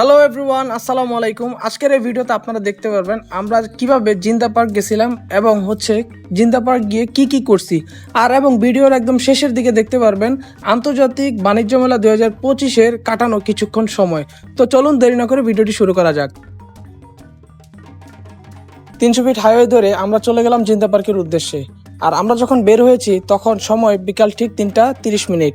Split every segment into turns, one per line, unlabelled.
Hello everyone আসসালামু আলাইকুম। আজকের এই ভিডিওতে আপনারা দেখতে পারবেন আমরা কীভাবে জিন্দা পার্ক গেছিলাম এবং হচ্ছে জিন্দা পার্ক গিয়ে কি কি করছি। আর এবং ভিডিওর একদম শেষের দিকে দেখতে পারবেন, আন্তর্জাতিক বাণিজ্য মেলা দুই হাজার পঁচিশের কাটানো কিছুক্ষণ সময়। তো চলুন দেরি না করে ভিডিওটি শুরু করা যাক। তিনশো ফিট হাইওয়ে ধরে আমরা চলে গেলাম জিন্দা পার্কের উদ্দেশ্যে। আর আমরা যখন বের হয়েছি, তখন সময় বিকাল ঠিক তিনটা তিরিশ মিনিট।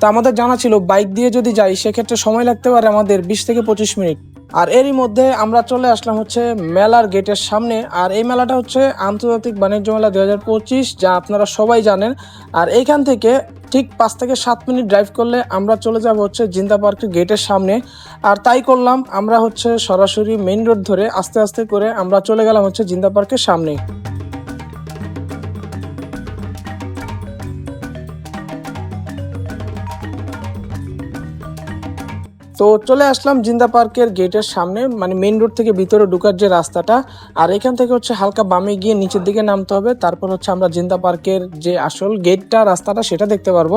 তা আমাদের জানা ছিল, বাইক দিয়ে যদি যাই, সেক্ষেত্রে সময় লাগতে পারে আমাদের বিশ থেকে পঁচিশ মিনিট। আর এরই মধ্যে আমরা চলে আসলাম হচ্ছে মেলার গেটের সামনে, আর এই মেলাটা হচ্ছে আন্তর্জাতিক বাণিজ্য মেলা দুই হাজার পঁচিশ, যা আপনারা সবাই জানেন। আর এইখান থেকে ঠিক পাঁচ থেকে সাত মিনিট ড্রাইভ করলে আমরা চলে যাব হচ্ছে জিন্দা পার্কের গেটের সামনে। আর তাই করলাম, আমরা হচ্ছে সরাসরি মেইন রোড ধরে আস্তে আস্তে করে আমরা চলে গেলাম হচ্ছে জিন্দা পার্কের সামনে। তো চলে আসলাম জিন্দা পার্কের গেটের সামনে মানে মেন রোড থেকে ভিতরে ঢুকার যে রাস্তাটা। আর এখান থেকে হচ্ছে হালকা বামে গিয়ে নিচের দিকে নামতে হবে। তারপর হচ্ছে আমরা জিন্দা পার্কের যে আসল গেটটা রাস্তাটা, সেটা দেখতে পারব।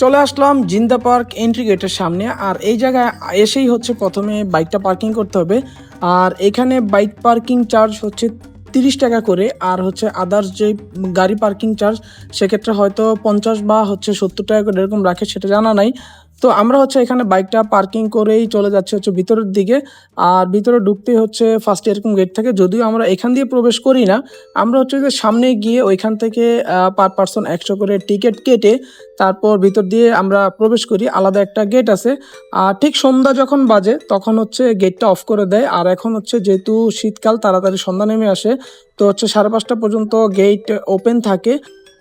চলে আসলাম জিন্দা পার্ক এন্ট্রি গেটের সামনে, আর এই জায়গায় এসেই হচ্ছে প্রথমে বাইকটা পার্কিং করতে হবে। আর এখানে বাইক পার্কিং চার্জ হচ্ছে তিরিশ টাকা করে, আর হচ্ছে আদার্স যে গাড়ি পার্কিং চার্জ, সেক্ষেত্রে হয়তো পঞ্চাশ বা হচ্ছে সত্তর টাকা করে এরকম রাখে, সেটা জানা নাই। তো আমরা হচ্ছে এখানে বাইকটা পার্কিং করেই চলে যাচ্ছে হচ্ছে ভিতরের দিকে। আর ভিতরে ঢুকতে হচ্ছে ফার্স্ট এরকম গেট থাকে। যদিও আমরা এখান দিয়ে প্রবেশ করি না, আমরা হচ্ছে যে সামনে গিয়ে ওইখান থেকে পার পার্সন একশো করে টিকিট কেটে তারপর ভিতর দিয়ে আমরা প্রবেশ করি। আলাদা একটা গেট আছে। আর ঠিক সন্ধ্যা যখন বাজে, তখন হচ্ছে গেটটা অফ করে দেয়। আর এখন হচ্ছে যেহেতু শীতকাল, তাড়াতাড়ি সন্ধ্যা নেমে আসে, তো হচ্ছে সাড়ে পাঁচটা পর্যন্ত গেট ওপেন থাকে।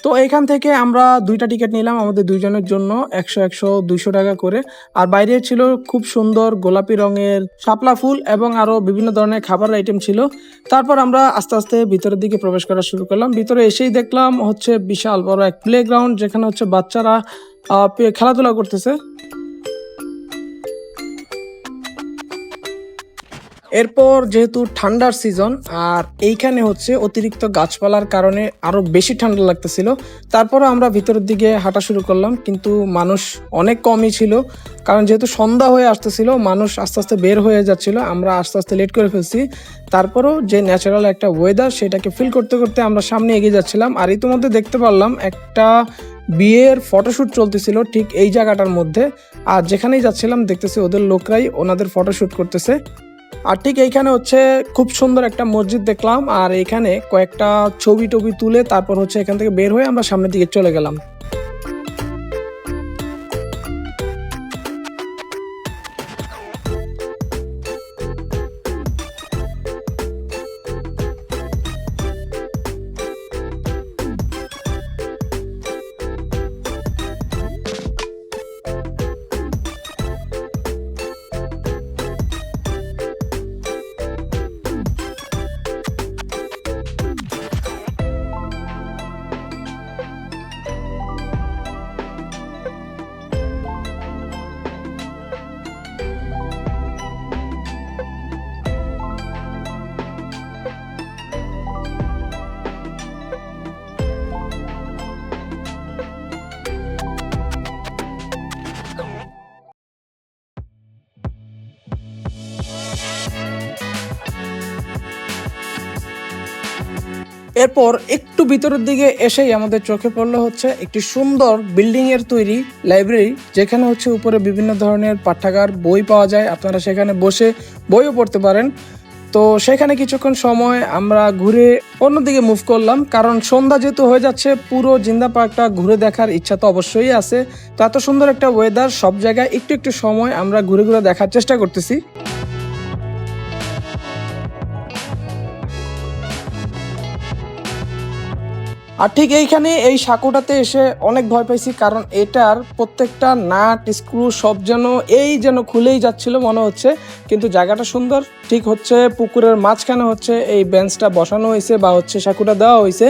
তো এখান থেকে আমরা দুইটা টিকিট নিলাম আমাদের দুইজনের জন্য, একশো একশো, দুইশো টাকা করে। আর বাইরে ছিল খুব সুন্দর গোলাপি রঙের শাপলা ফুল এবং আরও বিভিন্ন ধরনের খাবার আইটেম ছিল। তারপর আমরা আস্তে আস্তে ভিতরের দিকে প্রবেশ করা শুরু করলাম। ভিতরে এসেই দেখলাম হচ্ছে বিশাল বড় এক প্লে গ্রাউন্ড যেখানে হচ্ছে বাচ্চারা খেলাধুলা করতেছে। এরপর যেহেতু ঠান্ডার সিজন, আর এইখানে হচ্ছে অতিরিক্ত গাছপালার কারণে আরও বেশি ঠান্ডা লাগতেছিল। তারপরও আমরা ভিতরের দিকে হাঁটা শুরু করলাম, কিন্তু মানুষ অনেক কমই ছিল। কারণ যেহেতু সন্ধ্যা হয়ে আসতেছিল, মানুষ আস্তে আস্তে বের হয়ে যাচ্ছিল। আমরা আস্তে আস্তে লেট করে ফেলছি। তারপরও যে ন্যাচারাল একটা ওয়েদার সেটাকে ফিল করতে করতে আমরা সামনে এগিয়ে যাচ্ছিলাম। আর ইতিমধ্যে দেখতে পারলাম, একটা বিয়ের ফটোশ্যুট চলতেছিল ঠিক এই জায়গাটার মধ্যে। আর যেখানেই যাচ্ছিলাম, দেখতেছি ওদের লোকরাই ওনাদের ফটোশ্যুট করতেছে। আর ঠিক এইখানে হচ্ছে খুব সুন্দর একটা মসজিদ দেখলাম, আর এখানে কয়েকটা ছবি টবি তুলে তারপর হচ্ছে এখান থেকে বের হয়ে আমরা সামনের দিকে চলে গেলাম। এরপর একটু ভিতরের দিকে এসেই আমাদের চোখে পড়ল হচ্ছে একটি সুন্দর বিল্ডিং এর তৈরি লাইব্রেরি, যেখানে হচ্ছে উপরে বিভিন্ন ধরনের পাঠাগার, বই পাওয়া যায়। আপনারা সেখানে বসে বইও পড়তে পারেন। তো সেখানে কিছুক্ষণ সময় আমরা ঘুরে অন্যদিকে মুভ করলাম। কারণ সন্ধ্যা যেহেতু হয়ে যাচ্ছে, পুরো জিন্দা পার্কটা ঘুরে দেখার ইচ্ছা তো অবশ্যই আছে। তো এত সুন্দর একটা ওয়েদার সব জায়গায় একটু একটু সময় আমরা ঘুরে ঘুরে দেখার চেষ্টা করতেছি। আর ঠিক এইখানে এই সাঁকোটাতে এসে অনেক ভয় পাইছি, কারণ এটার প্রত্যেকটা নাট, স্ক্রু সব যেন এই যেন খুলেই যাচ্ছিল মনে হচ্ছে। কিন্তু জায়গাটা সুন্দর, ঠিক হচ্ছে, পুকুরের মাঝখানে হচ্ছে এই বেঞ্চটা বসানো হয়েছে বা হচ্ছে সাঁকুটা দেওয়া হয়েছে।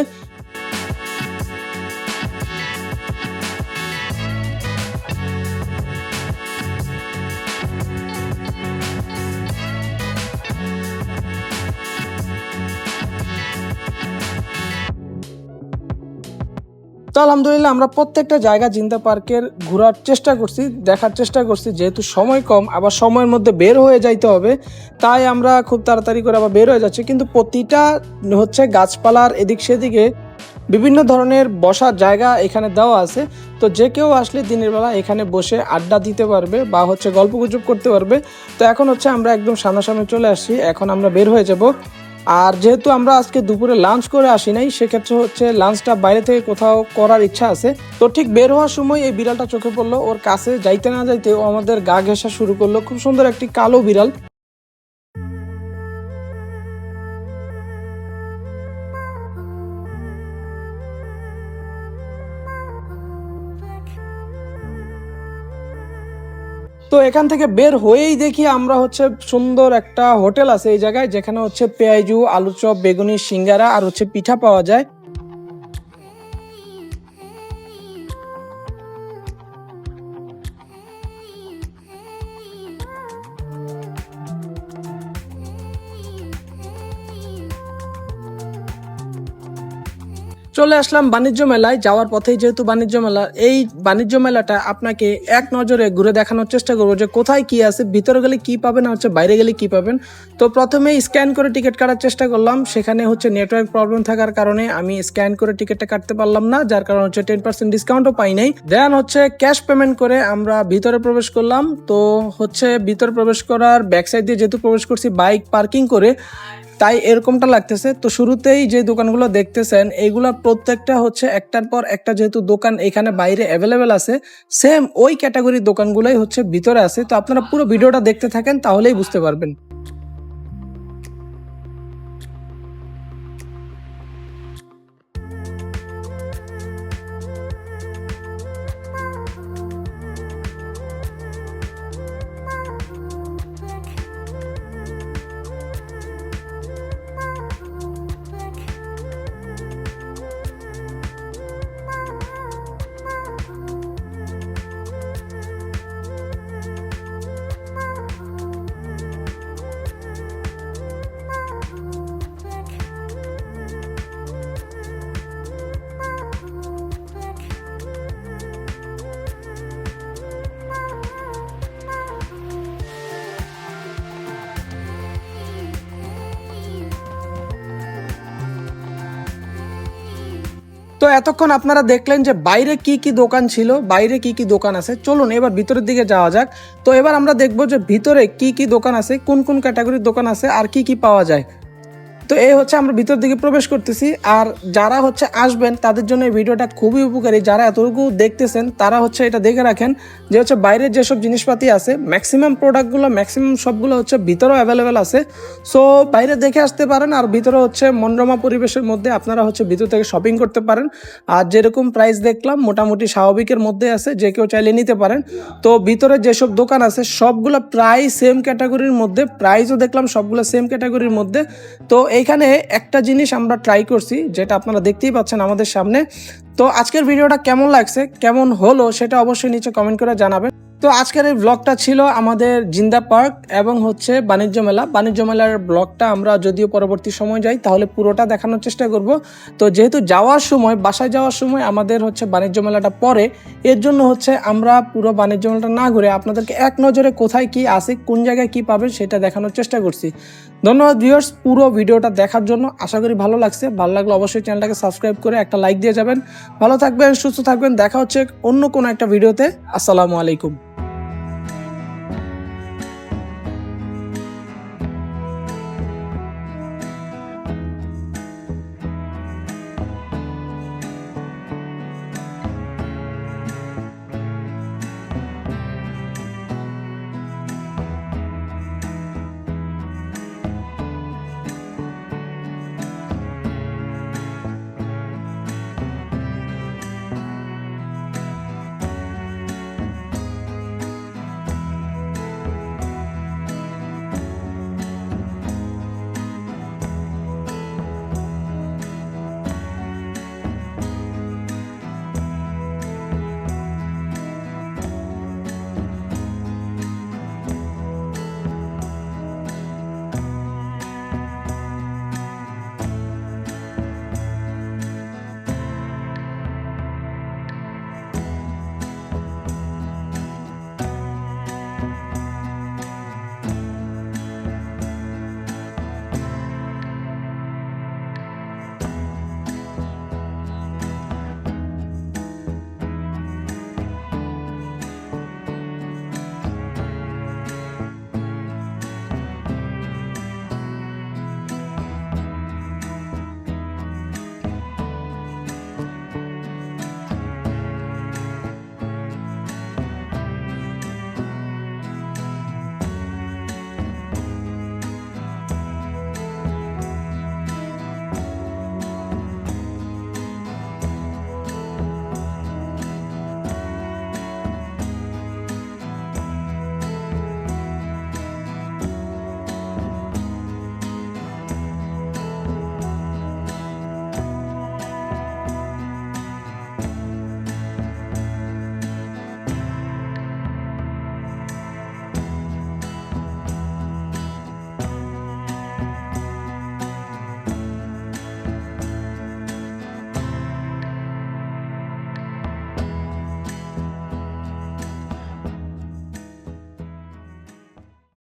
তো আলহামদুলিল্লাহ, আমরা প্রত্যেকটা জায়গা জিন্দা পার্কের ঘোরার চেষ্টা করছি, দেখার চেষ্টা করছি, যেহেতু সময় কম, আবার সময়ের মধ্যে বের হয়ে যাইতে হবে, তাই আমরা খুব তাড়াতাড়ি করে আবার বের হয়ে যাচ্ছি। কিন্তু প্রতিটা হচ্ছে গাছপালার এদিক সেদিকে বিভিন্ন ধরনের বসার জায়গা এখানে দেওয়া আছে। তো যে কেউ আসলে দিনের বেলা এখানে বসে আড্ডা দিতে পারবে বা হচ্ছে গল্প গুজব করতে পারবে। তো এখন হচ্ছে আমরা একদম সামনাসামনি চলে আসছি, এখন আমরা বের হয়ে যাব। আর যেহেতু আমরা আজকে দুপুরে লাঞ্চ করে আসি নাই, সেক্ষেত্রে হচ্ছে লাঞ্চটা বাইরে থেকে কোথাও করার ইচ্ছা আছে। তো ঠিক বের হওয়ার সময় এই বিড়ালটা চোখে পড়ল, ওর কাছে যাইতে না যাইতে ও আমাদের গা ঘেঁষা শুরু করল। খুব সুন্দর একটি কালো বিড়াল। তো এখান থেকে বের হয়েই দেখি আমরা হচ্ছে সুন্দর একটা হোটেল আছে এই জায়গায়, যেখানে হচ্ছে পেঁয়াজু আলু চপ বেগুনি, সিঙ্গারা আর হচ্ছে পিঠা পাওয়া যায়। চলে আসলাম বাণিজ্য মেলায়, যাওয়ার পথেই যেহেতু বাণিজ্য মেলা, এই বাণিজ্য মেলাটা আপনাকে এক নজরে ঘুরে দেখানোর চেষ্টা করব যে কোথায় কি আছে, ভিতরে গেলে কি পাবেন হচ্ছে বাইরে গেলে কি পাবেন। তো প্রথমে স্ক্যান করে টিকিট কাটার চেষ্টা করলাম, সেখানে হচ্ছে নেটওয়ার্ক প্রবলেম থাকার কারণে আমি স্ক্যান করে টিকিটটা কাটতে পারলাম না, যার কারণে হচ্ছে টেন পার্সেন্ট ডিসকাউন্টও পাই নাই। দেন হচ্ছে ক্যাশ পেমেন্ট করে আমরা ভিতরে প্রবেশ করলাম, তো হচ্ছে ভিতরে প্রবেশ করার ব্যাক সাইড দিয়ে যেহেতু প্রবেশ করছি, বাইক পার্কিং করে তাই এরকমটা লাগতেছে। তো শুরুতেই যে দোকানগুলো দেখতেছেন, এইগুলা প্রত্যেকটা হচ্ছে একটার পর একটা যেহেতু দোকান এখানে বাইরে অ্যাভেলেবেল আছে সেম ওই ক্যাটাগরির দোকানগুলোই হচ্ছে ভিতরে আছে। তো আপনারা পুরো ভিডিওটা দেখতে থাকেন, তাহলেই বুঝতে পারবেন। তো এতক্ষণ আপনারা দেখলেন যে বাইরে কি কি দোকান ছিল, বাইরে কি কি দোকান আছে। চলুন এবার ভিতরের দিকে যাওয়া যাক। তো এবার আমরা দেখব যে ভিতরে কি কি দোকান আছে, কোন কোন ক্যাটাগরির দোকান আছে, আর কি কি পাওয়া যায়। তো এই হচ্ছে আমরা ভিতর দিকে প্রবেশ করতেছি। আর যারা হচ্ছে আসবেন, তাদের জন্য এই ভিডিওটা খুবই উপকারী। যারা এতটুকু দেখতেছেন, তারা হচ্ছে এটা দেখে রাখেন যে হচ্ছে বাইরের যেসব জিনিসপাতি আছে ম্যাক্সিমাম প্রোডাক্টগুলো ম্যাক্সিমাম সবগুলো হচ্ছে ভিতরেও অ্যাভেলেবেল আছে। সো বাইরে দেখে আসতে পারেন আর ভিতরে হচ্ছে মনোরমা পরিবেশের মধ্যে আপনারা হচ্ছে ভিতর থেকে শপিং করতে পারেন। আর যেরকম প্রাইস দেখলাম, মোটামুটি স্বাভাবিকের মধ্যে আছে, যে কেউ চাইলে নিতে পারেন। তো ভিতরে যেসব দোকান আছে, সবগুলো প্রায় সেম ক্যাটাগরির মধ্যে প্রাইসও দেখলাম সবগুলো সেম ক্যাটাগরির মধ্যে। তো এইখানে একটা জিনিস আমরা ট্রাই করছি, যেটা আপনারা দেখতেই পাচ্ছেন আমাদের সামনে। তো আজকের ভিডিওটা কেমন লাগছে, কেমন হলো সেটা অবশ্যই নিচে কমেন্ট করে জানাবেন। তো আজকের এই ব্লগটা ছিল আমাদের জিন্দা পার্ক এবং হচ্ছে বাণিজ্য মেলা। বাণিজ্য মেলার ব্লগটা আমরা যদিও পরবর্তী সময় যাই, তাহলে পুরোটা দেখানোর চেষ্টা করব। তো যেহেতু যাওয়ার সময়, বাসায় যাওয়ার সময় আমাদের হচ্ছে বাণিজ্য মেলাটা পরে এর জন্য হচ্ছে আমরা পুরো বাণিজ্য মেলাটা না ঘুরে আপনাদেরকে এক নজরে কোথায় কি আছে, কোন জায়গায় কি পাবেন সেটা দেখানোর চেষ্টা করছি। ধন্যবাদ ভিউয়ার্স পুরো ভিডিওটা দেখার জন্য। আশা করি ভালো লাগছে। ভালো লাগলে অবশ্যই চ্যানেলটাকে সাবস্ক্রাইব করে একটা লাইক দিয়ে যাবেন। ভালো থাকবেন, সুস্থ থাকবেন। দেখা হচ্ছে অন্য কোনো একটা ভিডিওতে আসসালামু আলাইকুম।